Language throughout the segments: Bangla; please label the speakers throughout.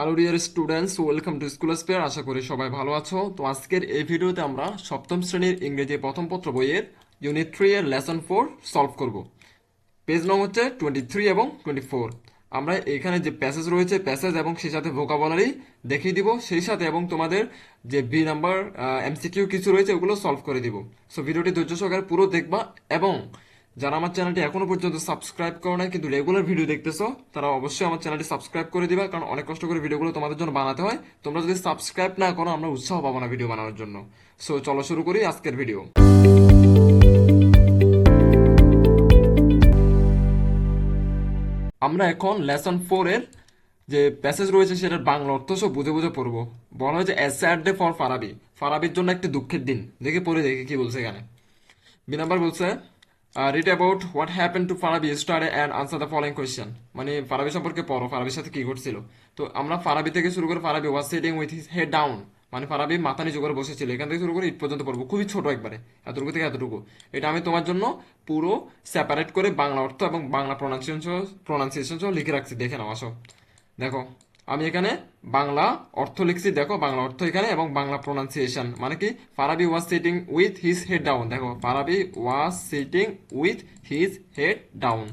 Speaker 1: Hello dear students welcome to school spare আশা করি সবাই ভালো আছো। তো আজকের এই ভিডিওতে আমরা সপ্তম শ্রেণির ইংরেজি প্রথম পত্র বইয়ের ইউনিট থ্রি এর লেসন ফোর সলভ করব। পেজ নং হচ্ছে টোয়েন্টি থ্রি এবং টোয়েন্টি ফোর আমরা এখানে যে প্যাসেজ রয়েছে প্যাসেজ এবং সেই সাথে ভোকাবলারি দেখিয়ে দিব। সেই সাথে এবং তোমাদের যে বি নাম্বার এমসিকিউ কিছু রয়েছে, ওগুলো সলভ করে দিব। সো ভিডিওটি ধৈর্য সহকারে পুরো দেখবা এবং যারা আমার চ্যানেলটি এখনও পর্যন্ত সাবস্ক্রাইব করো না কিন্তু রেগুলার ভিডিও দেখতেছো, তারা অবশ্যই আমার চ্যানেলটি সাবস্ক্রাইব করে দিবা, কারণ অনেক কষ্ট করে ভিডিওগুলো তোমাদের জন্য বানাতে হয়। তোমরা যদি সাবস্ক্রাইব না করো, আমরা উৎসাহ পাবো না ভিডিও বানানোর জন্য। সো চলো শুরু করি আজকের ভিডিও আমরা এখন লেসন ফোর এর যে প্যাসেজ রয়েছে, সেটার বাংলা অর্থ সব বুঝে বুঝে পড়ব। বলা হয়েছে as sad day for Farabi ফারাবির জন্য একটি দুঃখের দিন। দেখে পড়ে দেখি কি বলছে এখানে। B number read about what happen to Farabi study and answer the following question মানে ফারাবি সম্পর্কে পড়ো ফারাবির সাথে কি ঘটছিল? তো আমরা ফারাবি থেকে শুরু করে Farabi was sitting with his head down মানে ফারাবি মাথা নিচু করে বসেছিল। এখান থেকে শুরু করে ইট পর্যন্ত পড়ব। খুবই ছোট একবারে, এতটুকু থেকে এতটুকু। এটা আমি তোমার জন্য পুরো সেপারেট করে বাংলা অর্থ এবং বাংলা প্রোনাউন্সিয়েশন সহ প্রোনাউন্সিয়েশন সহ লিখে রাখছি। দেখে নাও, আসো। দেখো। আমি এখানে বাংলা অর্থ লিখছি, দেখো বাংলা অর্থ এখানে এবং বাংলা প্রোনাউন্সিয়েশন মানে কি? Farabi was sitting with his head down দেখো, Farabi was sitting with his head down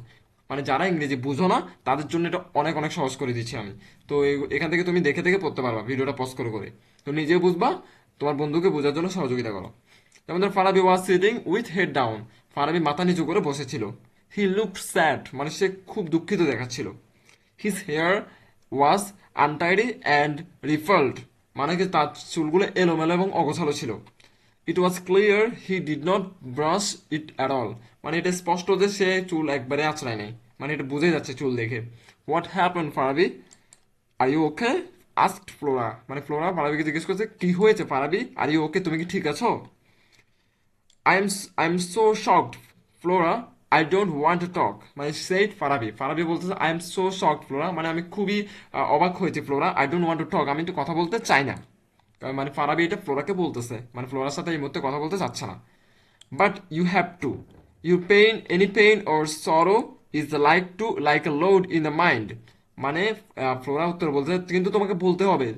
Speaker 1: মানে যারা ইংরেজি বুঝো না, তাদের জন্য এটা অনেক অনেক সহজ করে দিচ্ছি আমি। তো এখান থেকে তুমি দেখে দেখে পড়তে পারবা, ভিডিওটা পজ করে করে। তো নিজে বুঝবা, তোমার বন্ধুকে বোঝার জন্য সহযোগিতা করো। যেমন ধর, Farabi was sitting with head down Farabi মাথা নিচু করে বসেছিল। হি লুক স্যাড মানে সে খুব দুঃখিত দেখাচ্ছিল। His hair was untidy and ruffled মানে কি তার চুলগুলো এলোমেলো এবং অগোছালো ছিল। It was clear he did not brush it at all মানে এটা স্পষ্ট যে সে চুল একবারে আঁচড়ায় নাই। মানে এটা বুঝে যাচ্ছে চুল দেখে। What happen Farabi are you okay asked Flora মানে ফ্লোরা ফারাবিকে জিজ্ঞেস করছে, কি হয়েছে ফারাবি আর ইউ ওকে তুমি কি ঠিক আছো? I am I am so shocked Flora I don't want to talk মানে সেইট ফারাবি ফারাবি বলতেছে I am so shocked Flora মানে আমি খুবই অবাক হয়েছি Flora I don't want to talk আমি একটু কথা বলতে চাই না। মানে ফারাবি এটা ফ্লোরাকে বলতেছে। মানে ফ্লোরার সাথে এই মুহূর্তে কথা বলতে চাচ্ছে না। But you have to you pain any pain or sorrow is like to like a load in the mind মানে ফ্লোরা উত্তর বলতে কিন্তু তোমাকে বলতে হবে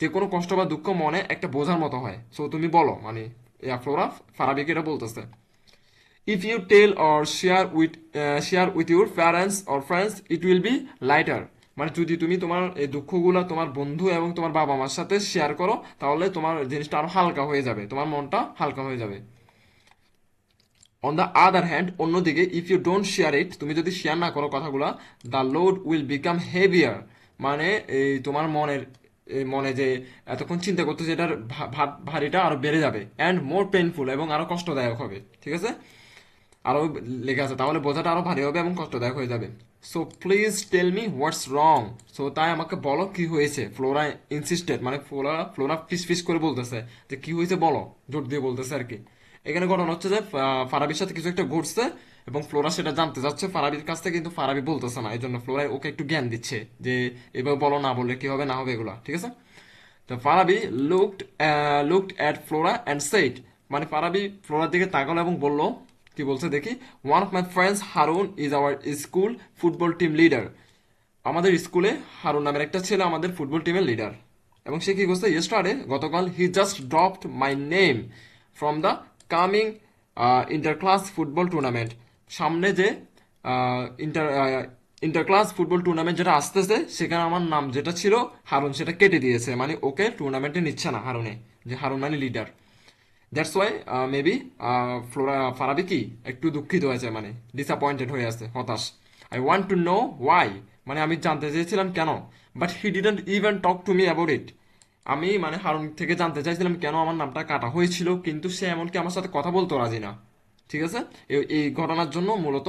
Speaker 1: যে কোনো কষ্ট বা দুঃখ মনে একটা বোঝার মতো হয়। সো তুমি বলো মানে ফ্লোরা ফারাবিকে এটা বলতেছে। If you tell or share with uh, share with your parents or friends it will be lighter. মানে যদি তুমি তোমার এই দুঃখগুলো তোমার বন্ধু এবং তোমার বাবা মার সাথে শেয়ার করো তাহলে তোমার জিনিসটা আরও হালকা হয়ে যাবে। তোমার মনটা হালকা হয়ে যাবে। অন দ্য আদার হ্যান্ড অন্যদিকে if you don't share it তুমি যদি শেয়ার না করো কথাগুলা the load will become heavier মানে এই তোমার মনের মনে যে এতক্ষণ চিন্তা করতে এটার ভা- ভা- ভারীটা আরও বেড়ে যাবে অ্যান্ড মোর পেইনফুল এবং আরও কষ্টদায়ক হবে। ঠিক আছে? আরও লেখা আছে, তাহলে বোঝাটা আরও ভারী হবে এবং কষ্টদায়ক হয়ে যাবে। So please tell me what's wrong so তাই আমাকে বলো কি হয়েছে। ফ্লোরা ইনসিস্টেড মানে ফ্লোরা ফ্লোরা ফিস ফিস করে বলতেছে যে, কি হয়েছে বলো? জোর দিয়ে বলতেছে আর কি। এখানে ঘটনা হচ্ছে যে ফারাবির সাথে কিছু একটা ঘটছে এবং ফ্লোরা সেটা জানতে চাচ্ছে। ফারাবির কাছ থেকে কিন্তু ফারাবি বলতেছে না এই জন্য ফ্লোরা ওকে একটু জ্ঞান দিচ্ছে যে, এভাবে বলো, না বললে কি হবে, না হবে এগুলো। ঠিক আছে? তো Farabi looked looked at Flora and said মানে ফারাবি ফ্লোরার দিকে তাকালো এবং বলল কি বলছে দেখি? One of my friends Harun is our school football team leader আমাদের স্কুলে হারুন নামের একটা ছেলে আমাদের ফুটবল টিমের লিডার এবং সে কি করছে? ইয়েস্টারডে গতকাল he just dropped my name from the coming inter class football tournament সামনে যে inter inter class football tournament যেটা আসতেছে, সেখানে আমার নাম যেটা ছিল হারুন সেটা কেটে দিয়েছে। মানে ওকে টুর্নামেন্টে নিচ্ছে না হারুনে যে হারুন মানে leader that's why maybe Flora Farabi কি একটু দুঃখিত হয়েছে মানে ডিসঅ্যাপয়েন্টেড হয়ে আছে, হতাশ। I want to know why মানে আমি জানতে চেয়েছিলাম কেন but he didn't even talk to me about it আমি মানে হারুন থেকে জানতে চাইছিলাম কেন আমার নামটা কাটা হয়েছিল, কিন্তু সে এমনকি আমার সাথে কথা বলতে রাজি না। ঠিক আছে? এই- ঘটনার জন্য মূলত,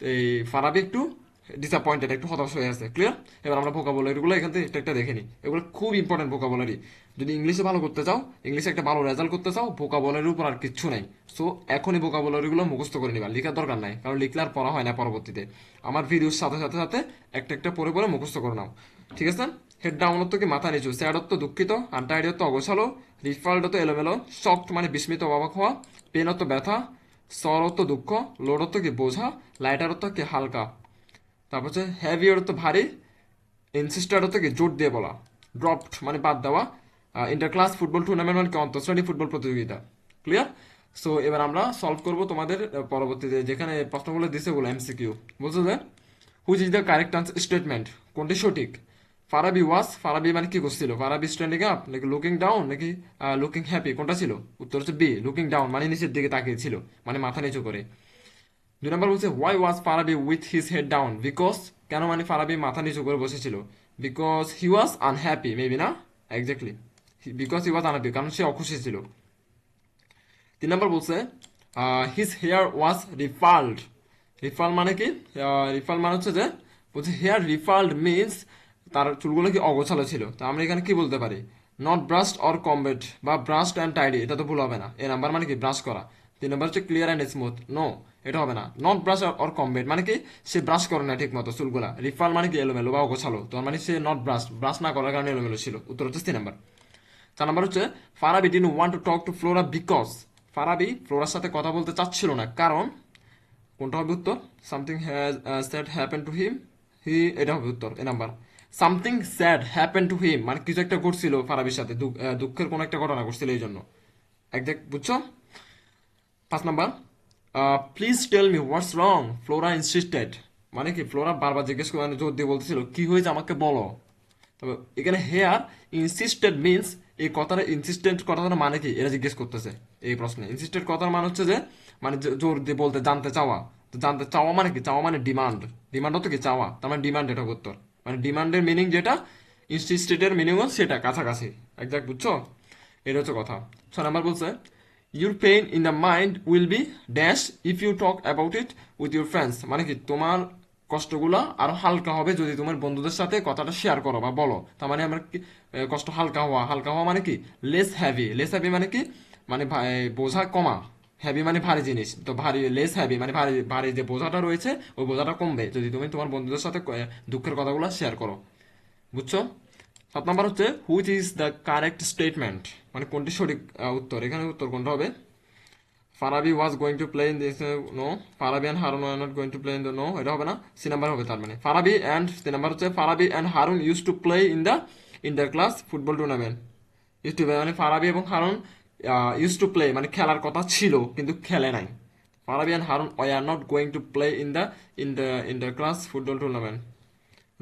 Speaker 1: এই, ফারাবি একটু ডিসঅ্যাপয়েন্টেড একটু হতাশ হয়ে আছে ক্লিয়ার এবার আমরা ভোকাবুলারিগুলো এখান থেকে একটা একটা দেখে নিই। এগুলো খুব ইম্পর্টেন্ট ভোকাবুলারি যদি ইংলিশে ভালো করতে চাও, ইংলিশে একটা ভালো রেজাল্ট করতে চাও ভোকাবুলারির উপর আর কিচ্ছু নাই। সো এখনই ভোকাবুলারিগুলো মুখস্থ করে নিবা। লেখার দরকার নাই, কারণ লিখলে আর পড়া হয় না পরবর্তীতে। আমার ভিডিওর সাথে সাথে সাথে একটা একটা পরে পরে মুখস্থ করে নাও। ঠিক আছে? হেড ডাউন তো কি মাথা নিচু। স্যাড তো দুঃখিত আনটাইড তো অগোছালো তো এলোমেলো শক্ট মানে বিস্মিত, অবাক হওয়া পেন তো ব্যথা সর তো দুঃখ লোড তো কি বোঝা লাইটার তো কি হালকা। তারপর হচ্ছে হ্যাভি তো ভারী ইনসিস্টার তো কি জোর দিয়ে বলা ড্রপড মানে বাদ দেওয়া ইন্টার ক্লাস ফুটবল টুর্নামেন্ট মানে কি অন্তঃশ্রেণী ফুটবল প্রতিযোগিতা ক্লিয়ার সো এবার আমরা সলভ করব তোমাদের পরবর্তীতে যেখানে প্রশ্নগুলো দিছে ওগুলো এমসিকিউ বুঝছ যে? Which is the correct answer statement কোনটি সঠিক? ফারাবি ওয়াস ফারাবি মানে কি করছিল? ফারাবি স্ট্যান্ডিং আপ নাকি লুকিং ডাউন নাকি লুকিং হ্যাপি কোনটা ছিল? উত্তর হচ্ছে বি লুকিং ডাউন মানে নিচের দিকে তাকিয়ে ছিল মানে মাথা নিচু করে। দুই নম্বর বলছে why was Farabi with his head down because কেন মানে ফারাবি মাথা নিচু করে বসেছিল? Because he was unhappy maybe না? Exactly because he was unhappy কারণ সে অখুশি ছিল। তিন নম্বর বলছে হিজ হেয়ার ওয়াজ রিফাল্ড রিফাল মানে কি? রিফাল মানে হচ্ছে যে, বলছে হেয়ার রিফাল্ড মিনস তার চুলগুলো কি অগোছালো ছিল। তা আমরা এখানে কি বলতে পারি? নট ব্রাশড অর কমবেট বা ব্রাশড অ্যান্ড টাইডি এটা তো ভুল হবে না। এ নাম্বার মানে কি? ব্রাশ করা। তিন নম্বর হচ্ছে ক্লিয়ার অ্যান্ড স্মুথ নো এটা হবে না। নট ব্রাশ অর কমবেট মানে কি? সে ব্রাশ করে না ঠিক মতো চুলগুলা। রিফাল মানে কি? এলোমেলো বা অগোছালো তো মানে সে নট ব্রাশ ব্রাশ না করার কারণে এলোমেলো ছিল। উত্তর হচ্ছে তিন নাম্বার। চার নাম্বার হচ্ছে Farabi didn't want to talk to Flora because Farabi ফ্লোরার সাথে কথা বলতে চাচ্ছিল না। কারণ কোনটা হবে উত্তর? Something sad happen to him he এটা হবে উত্তর। A number. Something sad happen to him মানে কিছু একটা ঘটছিল ফারাবির সাথে। দুঃখ- দুঃখের কোনো একটা ঘটনা ঘটছিল এই জন্য। একজ্যাক্ট বুঝছ? পাঁচ number. Please tell me what's wrong Flora insisted মানে কি? ফ্লোরা বারবার জিজ্ঞেস করে মানে জোর দিয়ে বলতেছিল, কি হয়েছে আমাকে বলো? তবে এখানে হেয়ার ইনসিস্টেড মিনস এই কথাটা ইনসিস্টেন্ট কথাটা মানে কি? এরা জিজ্ঞেস করতেছে এই প্রশ্নে। ইনসিস্টেড কথার মানে হচ্ছে যে মানে জোর দিয়ে বলতে, জানতে চাওয়া। তো জানতে চাওয়া মানে কি? চাওয়া মানে ডিমান্ড ডিমান্ড হতো কি? চাওয়া। তার মানে ডিমান্ড এটা উত্তর। মানে ডিমান্ডের মিনিং যেটা ইনসিস্টেডের মিনিংও সেটা, কাছাকাছি। একজাক্ট বুঝছ? এটা হচ্ছে কথা। ছ নাম্বার বলছে your pain in the mind will be dash if you talk about it with your friends মানে কি তোমার কষ্টগুলো আরও হালকা হবে যদি তোমার বন্ধুদের সাথে কথাটা শেয়ার করো বা বলো। তার মানে আমার কি, কষ্ট হালকা হওয়া। হালকা হওয়া মানে কি লেস হ্যাভি লেস হ্যাভি মানে কি মানে বোঝা কমা। হ্যাভি মানে ভারী জিনিস। তো ভারী লেস হ্যাভি মানে ভারী ভারী যে বোঝাটা রয়েছে ওই বোঝাটা কমবে যদি তুমি তোমার বন্ধুদের সাথে দুঃখের কথাগুলো শেয়ার করো। বুঝছ? সাত নাম্বার হচ্ছে which is the correct statement মানে কোনটি সঠিক উত্তর? এখানে উত্তর কোনটা হবে? Farabi was going to play in this no Farabi and Harun were not going to play in the no এটা হবে না? সি নাম্বার হবে তার মানে। ফারাবি অ্যান্ড সি নাম্বার হচ্ছে, Farabi and Harun use to play in the inter class football tournament use to মানে ফারাবি এবং হারুন ইউজ টু প্লে মানে খেলার কথা ছিল, কিন্তু খেলে নাই। Farabi and Harun why are not going to play in the in the inter class football tournament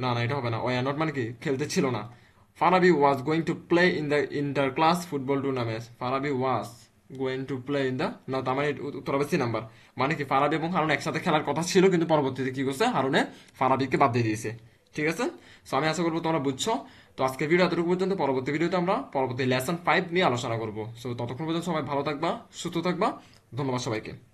Speaker 1: না না, এটা হবে না। ওয়াই আর নট মানে কি? খেলতে ছিল না। Farabi was going to play in the inter class football tournament Farabi was going to play in the না তার মানে উত- উত্তর নাম্বার মানে কি ফারাবি এবং হারুন একসাথে খেলার কথা ছিল, কিন্তু পরবর্তীতে কি করছে? হারুনে ফারাবিকে বাদ দিয়ে দিয়েছে। ঠিক আছে? সো আমি আশা করব তোমরা বুঝছ। তো আজকের ভিডিও এতটুকু পর্যন্ত। পরবর্তী ভিডিওতে আমরা পরবর্তী লেসন ফাইভ নিয়ে আলোচনা করব। সো ততক্ষণ পর্যন্ত সবাই ভালো থাকবা, সুস্থ থাকবা। ধন্যবাদ সবাইকে।